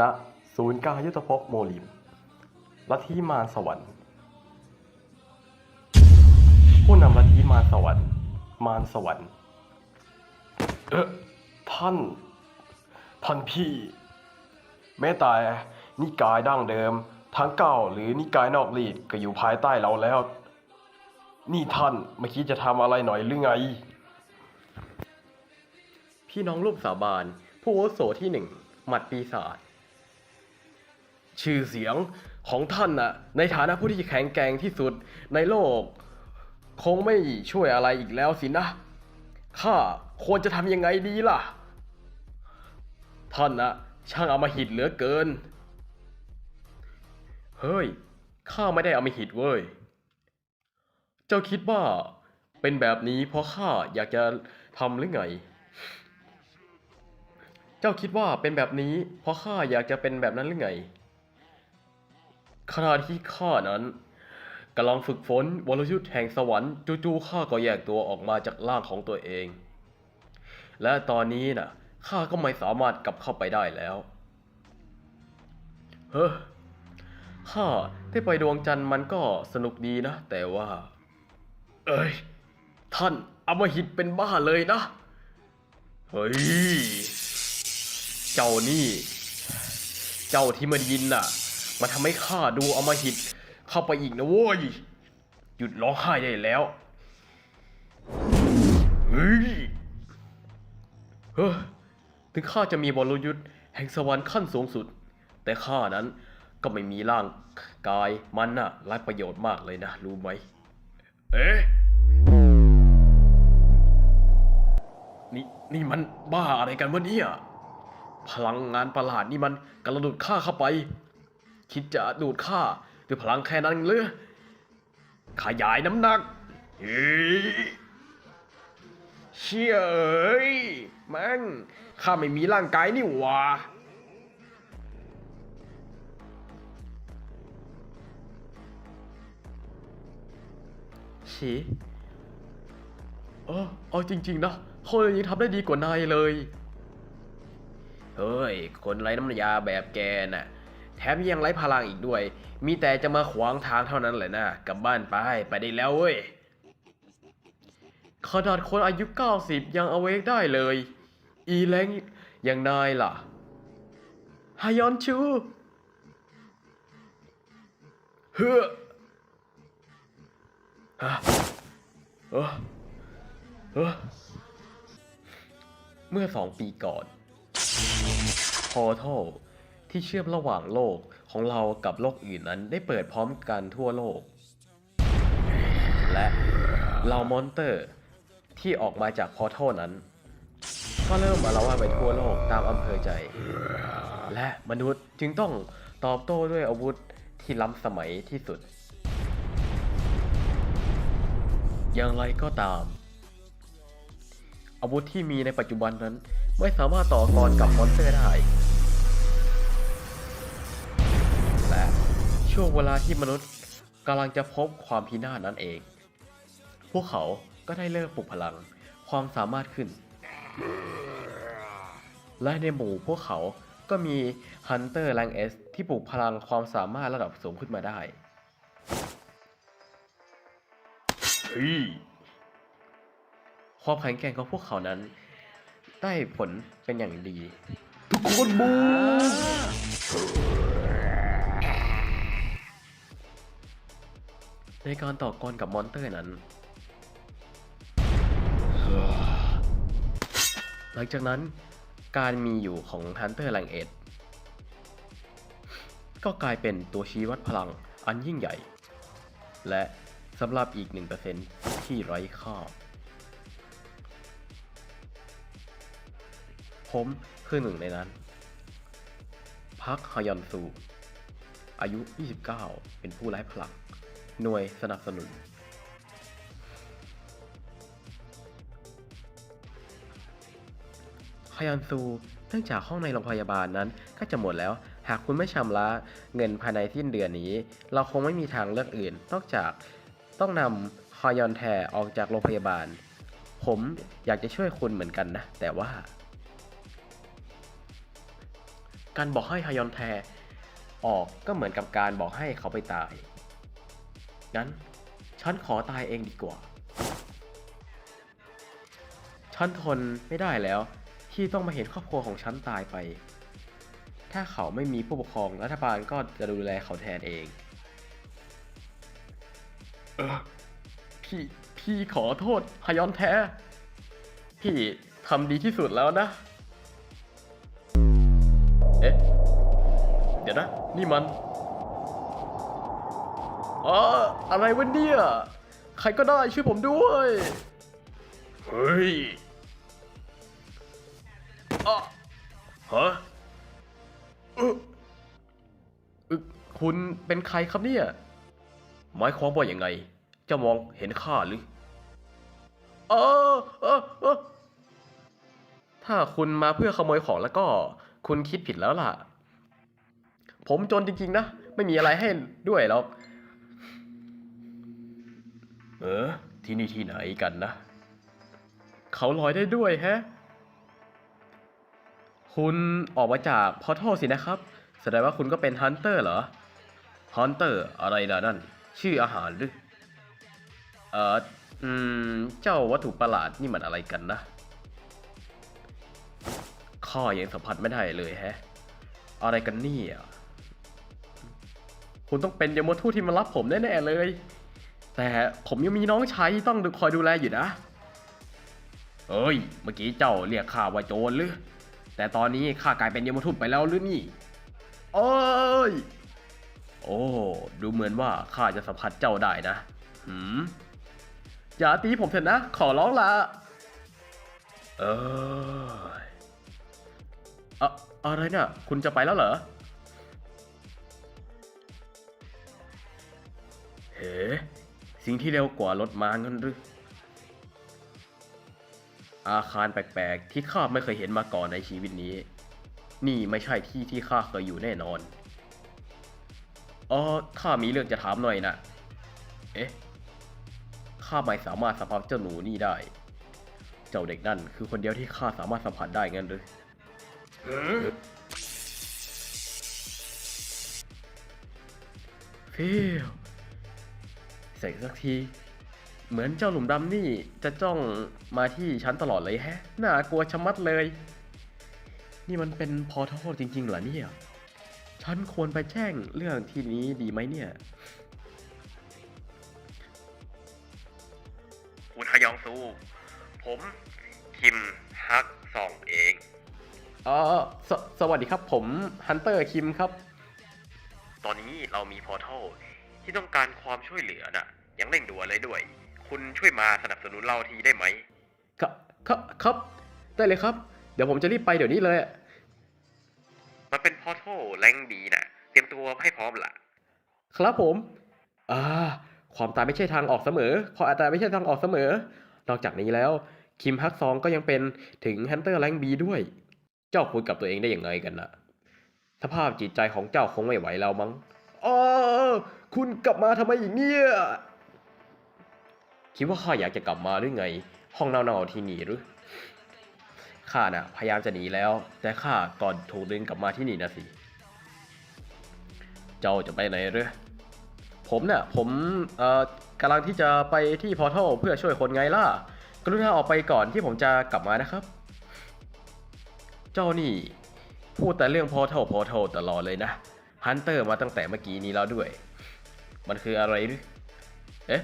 ณศูนย์กายุทธภพโมลิมลัทธิมารสวรรค์ ผู้นำลัทธิมารสวรรค์ มารสวรรค์ เออท่าน ท่านพี่ แม้แต่นิกายดั้งเดิม ทั้งเก่าหรือนิกายนอกรีดก็อยู่ภายใต้เราแล้ว นี่ท่านไม่คิดจะทำอะไรหน่อยหรือไง พี่น้องรูปสาบาน ผู้อโสที่หนึ่งหมัดปีศาจ ชื่อเสียงของท่านน่ะในฐานะผู้ที่แข็งแกร่งที่สุดในโลก คงไม่ช่วยอะไรอีกแล้วสินะข้าควรจะทำยังไงดีล่ะ ท่านน่ะช่างเอามาหิดเหลือเกิน เฮ้ยข้าไม่ได้เอามาหิดเว้ย เจ้าคิดว่าเป็นแบบนี้เพราะข้าอยากจะทำหรือไง เจ้าคิดว่าเป็นแบบนี้เพราะข้าอยากจะเป็นแบบนั้นหรือไง ขณะที่ข้านั้นกำลังฝึกฝนวรยุทธ์แห่งสวรรค์จู่ๆข้าก็แยกตัวออกมาจากร่างของตัวเอง และตอนนี้น่ะข้าก็ไม่สามารถกลับเข้าไปได้แล้ว เฮ้อข้าได้ไปดวงจันทร์มันก็สนุกดีนะ แต่ว่า เอ้ย ท่านอามหิดเป็นบ้าเลยนะ เฮ้ย เจ้านี่ เจ้าที่มันยินน่ะ มาทำให้ข้าดูเอามาหิดเข้าไปอีกนะโว้ย หยุดร้องไห้ได้แล้วเฮ้ยเฮ้อถึงข้าจะมีบรยุทธ์แห่งสวรรค์ขั้นสูงสุด แต่ข้านั้นก็ไม่มีร่างกายมันน่ะไร้ประโยชน์มากเลยนะ รู้ไหม เอ๊ะนี่นี่มันบ้าอะไรกันวะเนี่ยพลังงานประหลาดนี่มันกระดูดข้าเข้าไป คิดจะดูดข้าด้วยพลังแค่นั้นหรือขยายน้ำหนักเฮ้ยเชี่ยเอ้ยแม่งข้าไม่มีร่างกายนี่หว่าชีเออเอาจริง ๆ นะเขายังทำได้ดีกว่านายเลย เฮ้ย คนไร้น้ำยาแบบแกน่ะ แถมยังไร้พลังอีกด้วย มีแต่จะมาขวางทางเท่านั้นแหละนะกลับบ้านไปไปได้แล้วเว้ยขนาดคนอายุ 90 ยังเอาเวกได้เลย อีแรงอย่างนายล่ะฮายอนชูเฮ้อฮะเออเออเมื่อสองปีก่อน พอทัล ที่เชื่อมระหว่างโลกของเรากับโลกอื่นนั้นได้เปิดพร้อมกันทั่วโลก และเหล่ามอนเตอร์ที่ออกมาจากพอทัลนั้น ก็เริ่มอาละวาดไปทั่วโลกตามอำเภอใจ และมนุษย์จึงต้องตอบโต้ด้วยอาวุธที่ล้ำสมัยที่สุด อย่างไรก็ตาม อาวุธที่มีในปัจจุบันนั้นไม่สามารถต่อกรกับมอนสเตอร์ได้ ช่วงเวลาที่มนุษย์กำลังจะพบความพินาศนั้นเอง พวกเขาก็ได้เริ่มปลุกพลังความสามารถขึ้น และในหมู่พวกเขาก็มีฮันเตอร์แรงเอสที่ปลุกพลังความสามารถระดับสูงขึ้นมาได้ความแข็งแกร่งของพวกเขานั้น ได้ผลเป็นอย่างดี ทุกคนบู ในการต่อกรกับมอนเตอร์นั้น หลังจากนั้นการมีอยู่ของ Hunter l a n g e d ก็กลายเป็นตัวชี้วัดพลังอันยิ่งใหญ่ และสำหรับอีก 1%ที่ไร้ค่าผมคือหนึ่งในนั้น พักฮยอนซู อายุ 29 เป็นผู้ไร้พลัง หน่วยสนับสนุนฮยอนซู เนื่องจากห้องในโรงพยาบาลนั้นก็จะหมดแล้ว หากคุณไม่ชำระเงินภายในสิ้นเดือนนี้ เราคงไม่มีทางเลือกอื่น นอกจากต้องนำฮยอนแทออกจากโรงพยาบาล ผมอยากจะช่วยคุณเหมือนกันนะ แต่ว่า การบอกให้ฮยอนแทออกก็เหมือนกับการบอกให้เขาไปตาย งั้น ฉันขอตายเองดีกว่า ฉันทนไม่ได้แล้ว ที่ต้องมาเห็นครอบครัวของฉันตายไป ถ้าเขาไม่มีผู้ปกครองรัฐบาลก็จะดูแลเขาแทนเอง เออพี่พี่ขอโทษฮยอนแท้ พี่ทำดีที่สุดแล้วนะ เอ๊ะ เดี๋ยวนะ นี่มัน อ๋ออะไรวะเนี่ย ใครก็ได้ช่วยผมด้วย เฮ้ยอะฮะเอ่อเอ่อคุณเป็นใครครับเนี่ย หมายความว่าอย่างไง จะมองเห็นข้าหรือ เออเออเออถ้าคุณมาเพื่อขโมยของแล้วก็ คุณคิดผิดแล้วล่ะ ผมจนจริงๆนะ ไม่มีอะไรให้ด้วยหรอก เออ ที่นี่ที่ไหนกันนะ เขาลอยได้ด้วยแฮะ คุณออกมาจากพอทัลสินะครับ แสดงว่าคุณก็เป็นฮันเตอร์เหรอ ฮันเตอร์อะไรล่ะนั่น ชื่ออาหารหรือ เอออืม เจ้าวัตถุประหลาดนี่มันอะไรกันนะ ข้ายังสัมผัสไม่ได้เลยแฮะ อะไรกันเนี่ยคุณต้องเป็นยมทูตที่มารับผมแน่ๆเลย แต่ผมยังมีน้องชายที่ต้องคอยดูแลอยู่นะเอ้ย เมื่อกี้เจ้าเรียกข้าว่าโจรหรือ แต่ตอนนี้ข้ากลายเป็นยมทูตไปแล้วหรือนี่โอ้ย โอ้ ดูเหมือนว่าข้าจะสัมผัสเจ้าได้นะหืมอย่าตีผมเถอะนะ ขอร้องละเอออะอะไรเนี่ย คุณจะไปแล้วเหรอ เฮ้ สิ่งที่เร็วกว่ารถม้างั้นหรือ อาคารแปลกๆ ที่ข้าไม่เคยเห็นมาก่อนในชีวิตนี้ นี่ไม่ใช่ที่ที่ข้าเคยอยู่แน่นอนอ๋อข้ามีเรื่องจะถามหน่อยนะเอ๊ะข้าไม่สามารถสัมผัสเจ้าหนูนี่ได้ เจ้าเด็กนั่นคือคนเดียวที่ข้าสามารถสัมผัสได้งั้นหรือฟิว เสร็จสักที เหมือนเจ้าหลุมดำนี่จะจ้องมาที่ฉันตลอดเลยแฮะ น่ากลัวชะมัดเลย นี่มันเป็นพอทอจริงๆเหรอเนี่ย ฉันควรไปแจ้งเรื่องที่นี้ดีไหมเนี่ย คุณฮยองซู ผมคิมฮักซองเองเออสสวัสดีครับผมฮันเตอร์คิมครับ ตอนนี้เรามีพอร์ทัล ที่ต้องการความช่วยเหลือน่ะยังเร่งด่วนเลยด้วย คุณช่วยมาสนับสนุนเราทีได้ไหม ครับครับครับ ได้เลยครับ เดี๋ยวผมจะรีบไปเดี๋ยวนี้เลยมันเป็นพอร์ทัลแรงดีนะเตรียมตัวให้พร้อมล่ะครับผม อ่า ความตายไม่ใช่ทางออกเสมอความตายไม่ใช่ทางออกเสมอ นอกจากนี้แล้ว คิมฮักซองก็ยังเป็นถึงฮันเตอร์แรงบีด้วย เจ้าคุยกับตัวเองได้ยังไงกันนะสภาพจิตใจของเจ้าคงไม่ไหวแล้วมั้งอ๋อ คุณกลับมาทำไมอย่างเนี้ยคิดว่าข้าอยากจะกลับมาหรือไง ห้องเน่าๆที่นี่หรือ ข้าน่ะ พยายามจะหนีแล้ว แต่ข้าก่อนถูกดึงกลับมาที่นี่นะสิ เจ้าจะไปไหนหรือ ผมเนี่ยผมเอ่อกำลังที่จะไปที่พอร์ทัลเพื่อช่วยคนไงล่ะ กรุณาออกไปก่อนที่ผมจะกลับมานะครับ เจ้านี่ พูดแต่เรื่องพอร์ทัลพอร์ทัลตลอดเลยนะฮันเตอร์มาตั้งแต่เมื่อกี้นี้แล้วด้วย มันคืออะไรหรือเอ๊ะ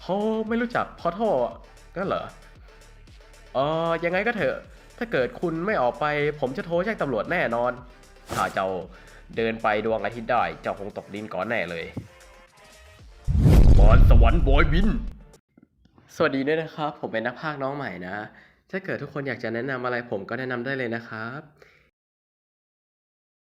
เขาไม่รู้จักพอร์ทัลกันเหรอเออยังไงก็เถอะ ถ้าเกิดคุณไม่ออกไป ผมจะโทรแจ้งตำรวจแน่นอน ถ้าเจ้าเดินไปดวงอาทิตย์ได้ เจ้าคงตกดินก่อนแน่เลยบอลสวรรค์บอยบิน สวัสดีด้วยนะครับ ผมเป็นนักพากย์น้องใหม่นะ ถ้าเกิดทุกคนอยากจะแนะนำอะไรผมก็แนะนำได้เลยนะครับ